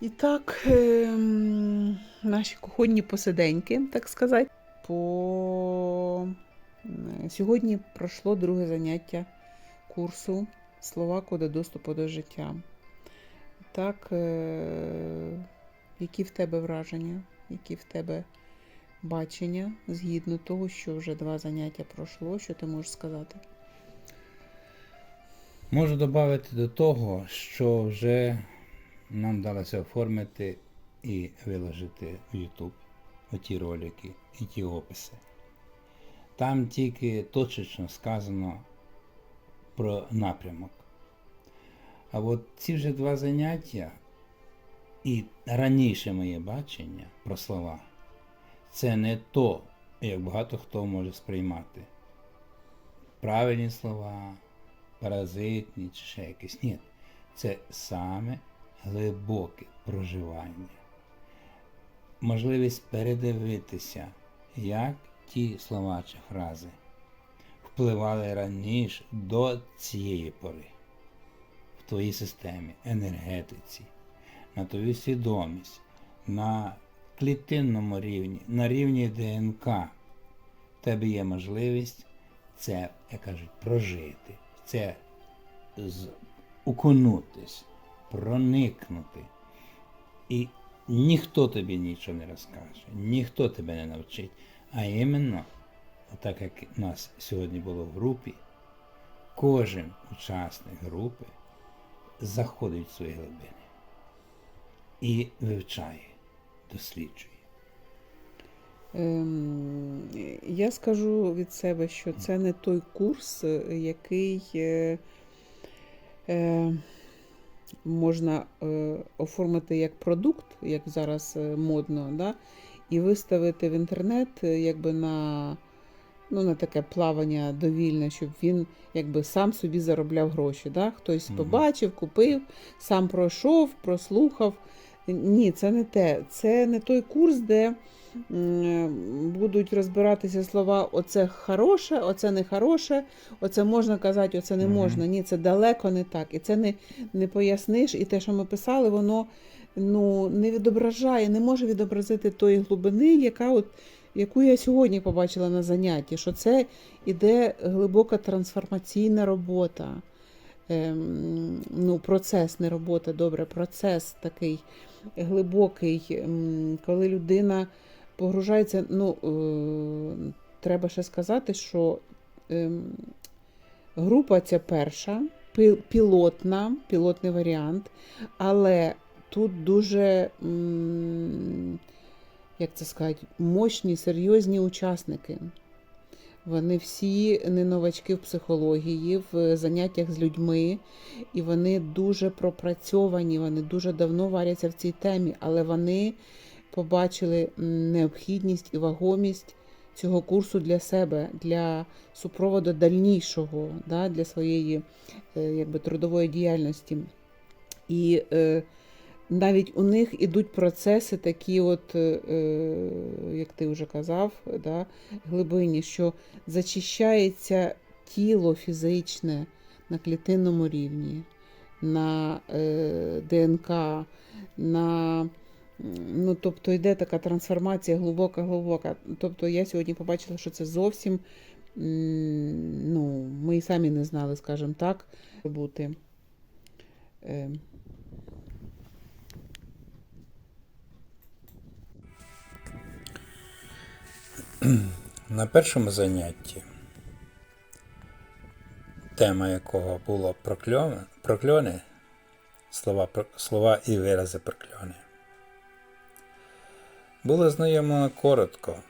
І так, ем, наші кухонні посиденьки, так сказати. По... е, Сьогодні пройшло друге заняття курсу Слова коди доступу до життя. Так, е, які в тебе враження, які в тебе бачення згідно того, що вже два заняття пройшло, що ти можеш сказати? Можу додати до того, що вже нам вдалося оформити і виложити в YouTube оті ролики і ті описи. Там тільки точечно сказано про напрямок. А от ці вже два заняття і раніше моє бачення про слова це не то, як багато хто може сприймати. Правильні слова, паразитні чи ще якісь. Ні. Це саме глибоке проживання. Можливість передивитися, як ті слова чи фрази впливали раніше до цієї пори в твоїй системі, енергетиці, на твою свідомість, на клітинному рівні, на рівні ДНК. В тебе є можливість це, як кажуть, прожити, це уконутись, проникнути. І ніхто тобі нічого не розкаже, ніхто тебе не навчить. А іменно, так як у нас сьогодні було в групі, кожен учасник групи заходить в свої глибини і вивчає, досліджує. Ем, Я скажу від себе, що це не той курс, який е, е, можна е, оформити як продукт, як зараз е, модно, да? і виставити в інтернет е, якби на, ну, на таке плавання довільне, щоб він якби сам собі заробляв гроші. Да? Хтось побачив, купив, сам пройшов, прослухав. Ні, це не те. Це не той курс, де будуть розбиратися слова оце хороше, оце не хороше, оце можна казати, оце не можна. Ні, це далеко не так. І це не, не поясниш. І те, що ми писали, воно ну, не відображає, не може відобразити тої глибини, яка от, яку я сьогодні побачила на занятті, що це іде глибока трансформаційна робота. Ем, ну, процес, не робота, добре, процес такий глибокий, ем, коли людина погружається. Ну, е, треба ще сказати, що ем, група ця перша, пілотна, пілотний варіант, але тут дуже, як це сказати, мощні, серйозні учасники. Вони всі не новачки в психології, в заняттях з людьми, і вони дуже пропрацьовані, вони дуже давно варяться в цій темі, але вони побачили необхідність і вагомість цього курсу для себе, для супроводу дальнішого, да, для своєї е, якби, трудової діяльності. І е, навіть у них ідуть процеси такі, от, е, е, як ти вже казав, да, глибинні, що зачищається тіло фізичне на клітинному рівні, на е, ДНК, на ну, тобто йде така трансформація глибока-глибока. Тобто я сьогодні побачила, що це зовсім ну, ми і самі не знали, скажімо так, бути. Е, На першому занятті, тема якого було прокльони, прокльони слова, слова і вирази прокльони, було знайомо коротко,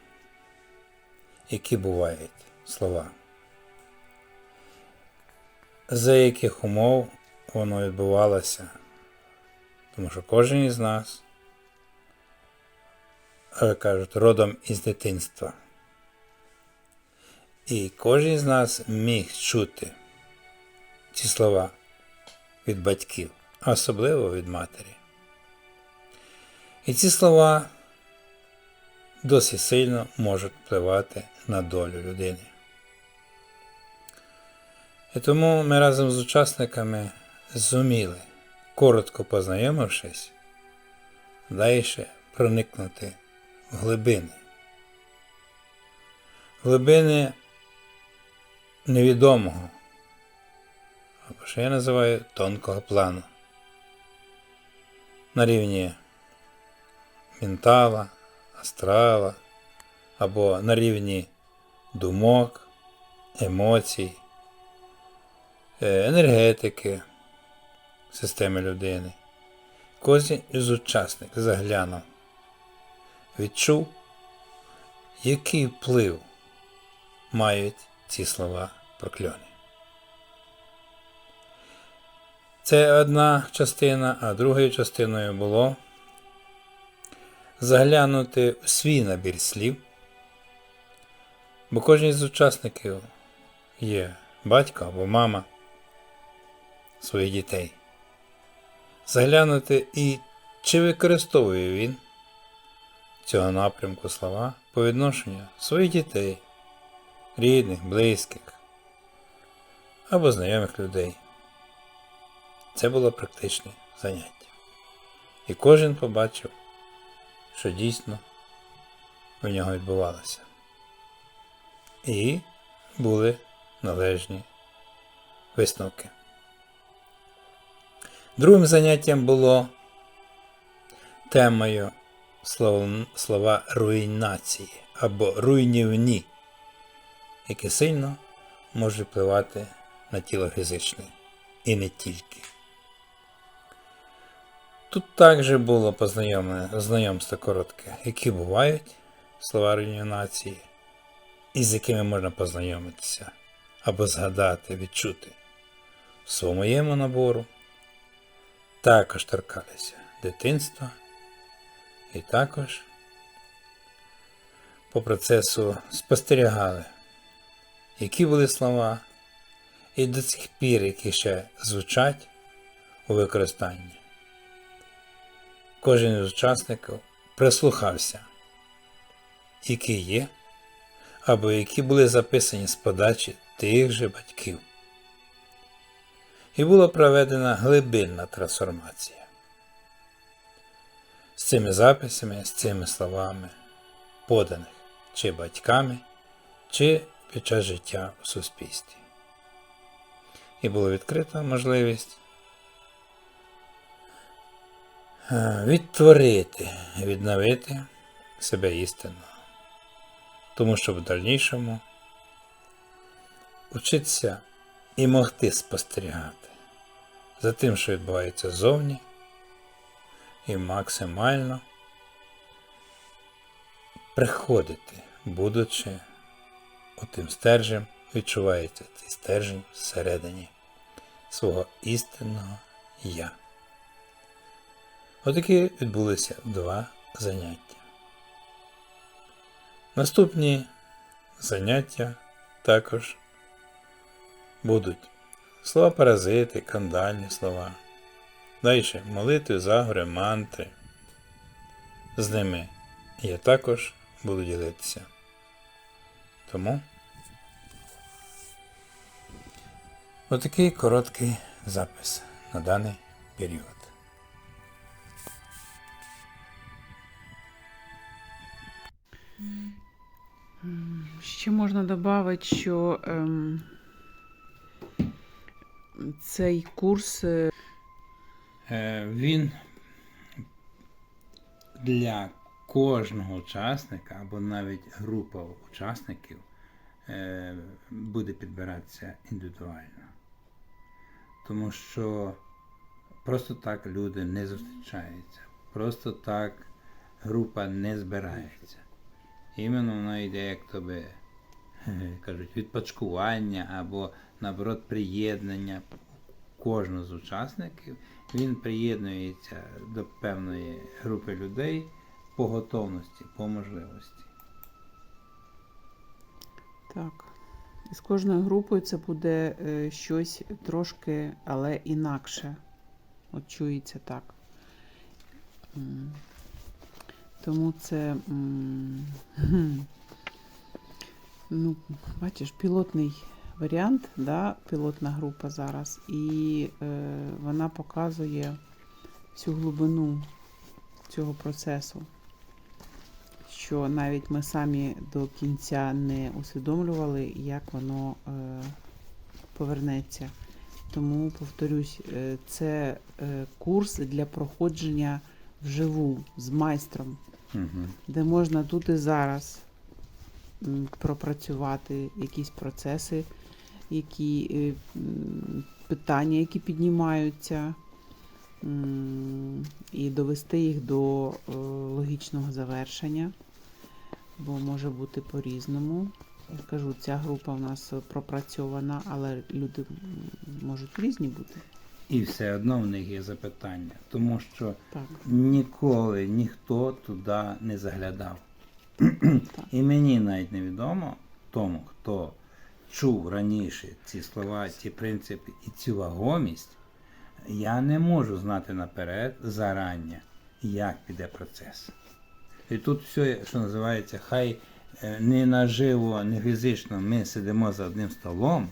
які бувають слова, за яких умов воно відбувалося, тому що кожен із нас, кажуть, родом із дитинства. І кожен з нас міг чути ці слова від батьків, особливо від матері. І ці слова досить сильно можуть впливати на долю людини. І тому ми разом з учасниками зуміли коротко познайомившись, далі проникнути в глибини. Глибини невідомого, або що я називаю тонкого плану. На рівні ментала, астрала, або на рівні думок, емоцій, е, енергетики системи людини. Кожен із учасників заглянув, відчув, який вплив мають ці слова прокльони. Це одна частина, а другою частиною було заглянути в свій набір слів, бо кожен з учасників є батько або мама своїх дітей. Заглянути і чи використовує він цього напрямку слова по відношенню своїх дітей, рідних, близьких або знайомих людей. Це було практичне заняття. І кожен побачив, що дійсно в нього відбувалося. І були належні висновки. Другим заняттям було темою слова руйнації або руйнівні, які сильно можуть впливати на тіло фізичне і не тільки. Тут також було знайомство коротке, які бувають слова руйнації, і з якими можна познайомитися або згадати, відчути. В своєму набору також торкалися дитинства. І також по процесу спостерігали, які були слова, і до цих пір, які ще звучать у використанні. Кожен із учасників прислухався, які є, або які були записані з подачі тих же батьків і була проведена глибинна трансформація. З цими записами, з цими словами, поданих чи батьками, чи під час життя у суспільстві. І була відкрита можливість відтворити, відновити себе істинно, тому що в дальнішому учитися і могти спостерігати за тим, що відбувається ззовні, і максимально приходити, будучи отим стержем, відчувається цей стержень всередині свого істинного я. Отакі відбулися два заняття. Наступні заняття також будуть слова паразити, кандальні слова. Далі молитви, загори, мантри. З ними я також буду ділитися. Тому отакий короткий запис на даний період. Можна додати, що ем, цей курс е, Е, Він для кожного учасника або навіть група учасників е, буде підбиратися індивідуально. Тому що просто так люди не зустрічаються, просто так група не збирається. Іменно вона йде як то би, кажуть, відпочкування або наоборот приєднання кожного з учасників. Він приєднується до певної групи людей по готовності, по можливості. Так. І з кожною групою це буде е, щось трошки, але інакше. От чується так. Тому це. Ну, бачиш, пілотний варіант, да, пілотна група зараз, і е, вона показує всю глибину цього процесу, що навіть ми самі до кінця не усвідомлювали, як воно е, повернеться. Тому, повторюсь, е, це е, курс для проходження вживу з майстром, Угу. де можна тут і зараз пропрацювати якісь процеси, які е, питання, які піднімаються, і довести їх до е, логічного завершення, бо може бути по-різному. Я кажу, ця група в нас пропрацьована, але люди можуть різні бути. І все одно в них є запитання, тому що Так, ніколи ніхто туди не заглядав. І мені навіть невідомо тому, хто чув раніше ці слова, ці принципи і цю вагомість, я не можу знати наперед зарання, як піде процес. І тут все, що називається, хай е, не наживо, не фізично ми сидимо за одним столом,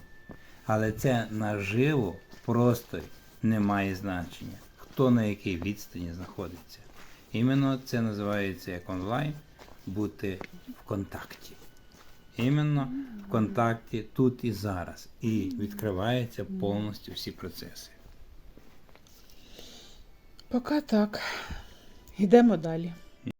але це наживо просто не має значення, хто на якій відстані знаходиться. Іменно це називається як онлайн бути в контакті. Іменно в контакті тут і зараз. І відкриваються повністю всі процеси. Поки так. Йдемо далі.